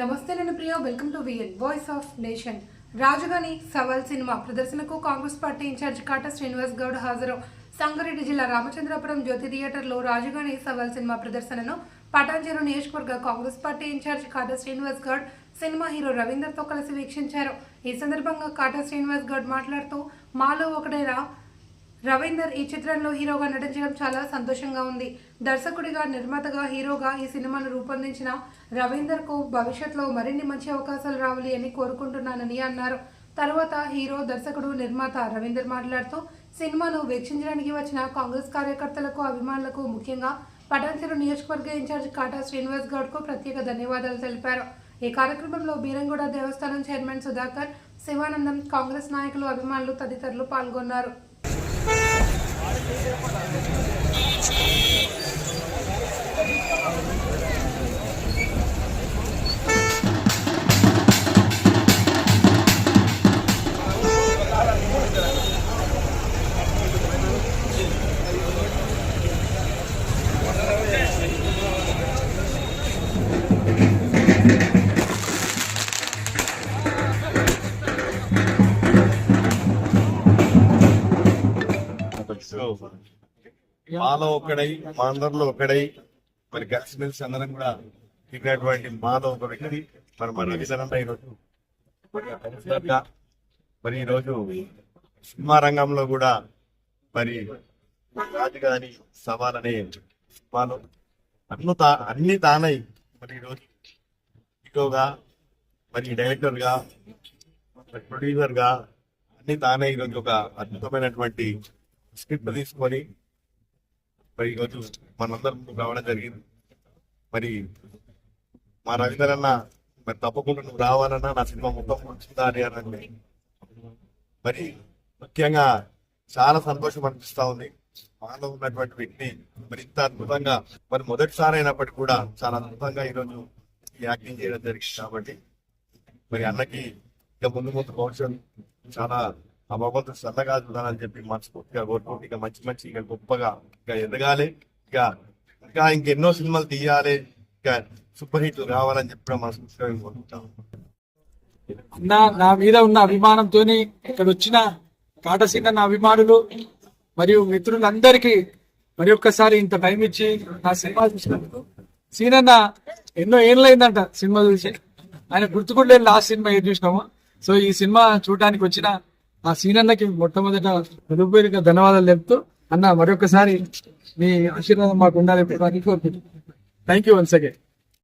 నమస్తే నేను Priya welcome to VN voice of nation Rajugani Savaal cinema ప్రదర్శనకు Congress party incharge Kata Srinivas Goud హాజరు. సంగారెడ్డి జిల్లా రామచంద్రపురం జ్యోతి థియేటర్లో రాజుగాని సవాల్ సినిమా ప్రదర్శనను పటాన్చెరు నియోజకవర్గ Congress party incharge Kata Srinivas Goud cinema hero రవీందర్తో కలిసి వీక్షించారు. ఈ సందర్భంగా కాటా శ్రీనివాస్ గౌడ్ మాట్లాడుతూ మాలో ఒకడేరా రవీందర్ ఈ చిత్రంలో హీరోగా నటించడం చాలా సంతోషంగా ఉంది. దర్శకుడిగా నిర్మాతగా హీరోగా ఈ సినిమాను రూపొందించిన రవీందర్కు భవిష్యత్లో భవిష్యత్తులో మరిన్ని మంచి అవకాశాలు రావాలి అని కోరుకుంటున్నానని అన్నారు. తర్వాత హీరో దర్శకుడు నిర్మాత రవీందర్ మాట్లాడుతూ సినిమాను వీక్షించడానికి వచ్చిన కాంగ్రెస్ కార్యకర్తలకు అభిమానులకు ముఖ్యంగా పటాన్చెరు నియోజకవర్గ ఇన్ఛార్జ్ కాటా శ్రీనివాస్ గౌడ్కు ప్రత్యేక ధన్యవాదాలు తెలిపారు. ఈ కార్యక్రమంలో బీరంగూడ దేవస్థానం చైర్మన్ సుధాకర్ శివానందం కాంగ్రెస్ నాయకులు అభిమానులు తదితరులు పాల్గొన్నారు. Thank you. మాలో ఒకడై మా అందరిలో ఒకడై మరి కలిసిమెలిసి అందరం కూడా తిరిగినటువంటి మాలో ఒక వ్యక్తి మరి మన విజనంతా ఈరోజు. మరి ఈరోజు సినిమా రంగంలో కూడా మరి రాజధాని సవాల్ అనే సినిమాలో అన్ని తా అన్ని తానై మరి ఈరోజు హీరోగా మరి డైరెక్టర్గా ప్రొడ్యూసర్గా అన్ని తానే ఈరోజు ఒక అద్భుతమైనటువంటి స్క్రిప్ట్ తీసుకొని మరి ఈరోజు మనందరం ముందుకు రావడం జరిగింది. మరి మా రవీందర్ అన్న మరి తప్పకుండా నువ్వు రావాలన్నా నా సినిమా మొత్తం వచ్చిందా అని అనండి. మరి ముఖ్యంగా చాలా సంతోషం అనిపిస్తా ఉంది. మాలో ఉన్నటువంటి వ్యక్తి మరి ఇంత అద్భుతంగా మరి మొదటిసారి అయినప్పటికీ కూడా చాలా అద్భుతంగా ఈరోజు యాక్టింగ్ చేయడం జరిగింది కాబట్టి మరి అన్నకి ఇక ముందు ముందు భవిష్యత్ చాలా ఆ భగవంతుడు శ్రద్ధగా చూడాలని చెప్పి మనస్ఫూర్తిగా కోరుకుంటూ ఇక మంచి మంచి ఇక గొప్పగా ఇక ఎదగాలి. ఇక ఇంకా ఇంకెన్నో సినిమాలు తీయాలి. ఇక సూపర్ హిట్లు కావాలని చెప్పి మనస్ఫూర్తిగా కోరుకుంటాం నా నా మీద ఉన్న అభిమానంతోని ఇక్కడ వచ్చిన కాటసీన నా అభిమానులు మరియు మిత్రులందరికీ మరి ఒక్కసారి ఇంత టైం ఇచ్చి నా సినిమా చూసినందుకు. సీనన్న ఎన్నో ఏళ్ళైందంట సినిమా చూసి. ఆయన గుర్తుకుంటే లాస్ట్ సినిమా ఏది చూసినాము. సో ఈ సినిమా చూడడానికి వచ్చిన ఆ సీనన్నకి మొట్టమొదట హృదయపూర్వక ధన్యవాదాలు తెలుపుతూ అన్న మరొకసారి మీ ఆశీర్వాదం మాకు ఉండాలి థ్యాంక్ యూ వన్స్ అగైన్